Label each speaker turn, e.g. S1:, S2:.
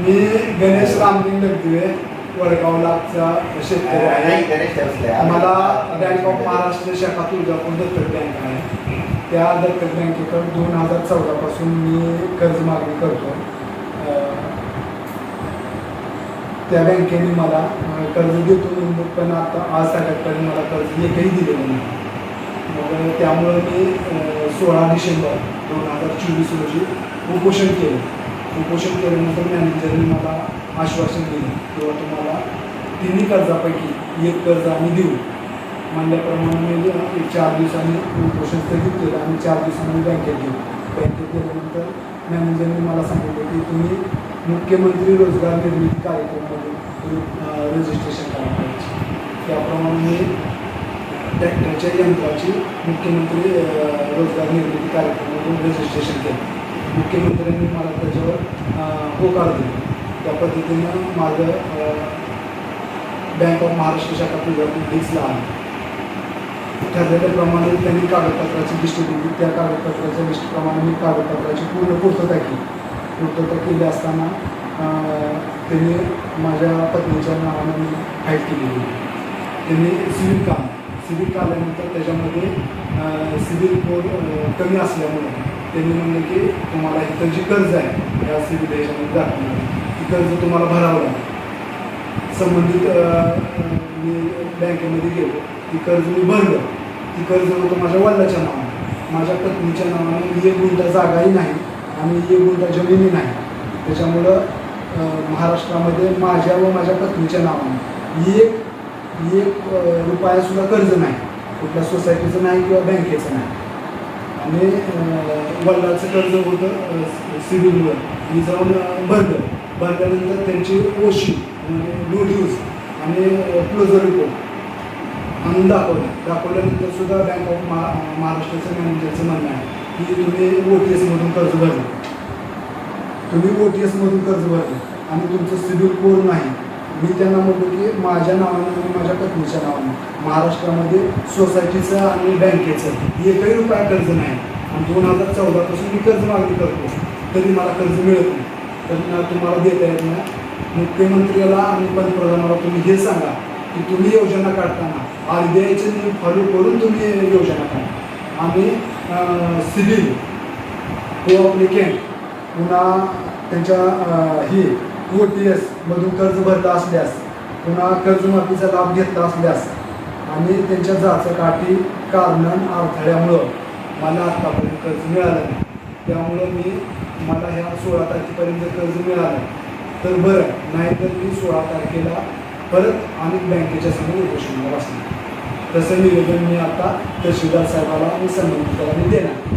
S1: मी गणेश रामलिंग लगदिवे वडगावलाचा शेतकरी आहे. मला बँक ऑफ महाराष्ट्र शाखा तुळजापूर दत्तक बँक आहे. त्या दत्तक बँकेकडून दोन हजार चौदापासून मी कर्ज मागणी करतो. त्या बँकेने मला कर्ज देतो म्हणून पण आता आज तारखेपर्यंत मला कर्ज एकही दिलेलं नाही. मग त्यामुळं मी सोळा डिसेंबर दोन हजार चोवीस रोजी उपोषण केलं. उपोषण केल्यानंतर मॅनेजरने मला आश्वासन दिले. किंवा तुम्हाला तिन्ही कर्जापैकी एक कर्ज आम्ही देऊ. म्हणल्याप्रमाणे मी म्हणजे एक चार दिवसांनी उपोषण स्थगित केलं आणि चार दिवसांनी बँकेत गेलो बँकेत गेल्यानंतर मॅनेजरने मला सांगितलं की तुम्ही मुख्यमंत्री रोजगार निर्मिती कार्यक्रमामध्ये रजिस्ट्रेशन करायला पाहिजे त्याप्रमाणे मी ट्रॅक्टरच्या यंत्राची मुख्यमंत्री रोजगार निर्मिती कार्यक्रमातून रजिस्ट्रेशन केलं. मुख्यमंत्र्यांनी मला त्याच्यावर होकार दिला. त्या पद्धतीनं माझं बँक ऑफ महाराष्ट्र शाखा तुळजापूर लिस्टला आहे. ठरलेल्याप्रमाणे त्यांनी कागदपत्राची लिस्ट दिली. त्या कागदपत्राच्या लिस्टप्रमाणे मी कागदपत्राची पूर्ण पूर्तता केली. पूर्तता केली असताना त्यांनी माझ्या पत्नीच्या नावानं मी फाईल केलेली होती. त्यांनी सिव्हिल काम सिव्हिल काढल्यानंतर त्याच्यामध्ये सिव्हिल कोड कमी असल्यामुळे त्यांनी म्हणलं की तुम्हाला इथं जी कर्ज आहे या सिव्हिल ह्याच्यामध्ये दाखवणार. ती कर्ज तुम्हाला भरावं लागेल. संबंधित मी बँकेमध्ये गेलो. ती कर्ज मी भरलं. ती कर्ज होतं माझ्या वडिलाच्या नावानं. माझ्या पत्नीच्या नावानं एक गुंठा जागाही नाही आणि एक गुंठा जमिनी नाही. त्याच्यामुळं महाराष्ट्रामध्ये माझ्या व माझ्या पत्नीच्या नावानं एक एक रुपयासुद्धा कर्ज नाही. कुठल्या सोसायटीचं नाही किंवा बँकेचं नाही. आणि वडिलाचं कर्ज होतं सिव्हिलवर मी जाऊन भरलं. भरल्यानंतर त्यांची ओशी म्हणजे आणि क्लोजर रिपोर्ट आणून दाखवलं दाखवल्यानंतर सुद्धा बँक ऑफ महा महाराष्ट्राचं मॅनेजरचं म्हणणं आहे की तुम्ही ओ टी एसमधून कर्ज भरलं. तुम्ही ओ टी एसमधून कर्ज भरलं आणि तुमचं सिबिल कोड नाही? मी त्यांना म्हणतो की माझ्या नावानं आणि माझ्या पत्नीच्या नावानं महाराष्ट्रामध्ये सोसायटीचं आणि बँकेचं एकही रुपया कर्ज नाही. आणि दोन हजार चौदापासून मी कर्ज मागणी करतो. तरी मला कर्ज मिळत नाही. तर तुम्हाला देता येत नाही. मुख्यमंत्र्याला आणि पंतप्रधानाला तुम्ही हे सांगा की तुम्ही योजना काढताना आर बी आयचे नियम फॉलो करून तुम्ही योजना काढा. आणि सिव्हिल कोअप्लिकेंट पुन्हा त्यांच्या ही ओ टी एस मधून कर्ज भरला असल्यास पुन्हा कर्जमाफीचा लाभ घेतला असल्यास आणि त्यांच्या जाचकाठी कारण अडथळ्यामुळं मला आत्तापर्यंत कर्ज मिळालं नाही. त्यामुळं मी मला ह्या सोळा तारखेपर्यंत कर्ज मिळालं. तर बरं नाहीतर मी सोळा तारखेला परत अनेक बँकेच्या समोर उपोषणाला बसणार तसं निवेदन मी आता तहसीलदार साहेबाला आणि संबंधितांनी देणार.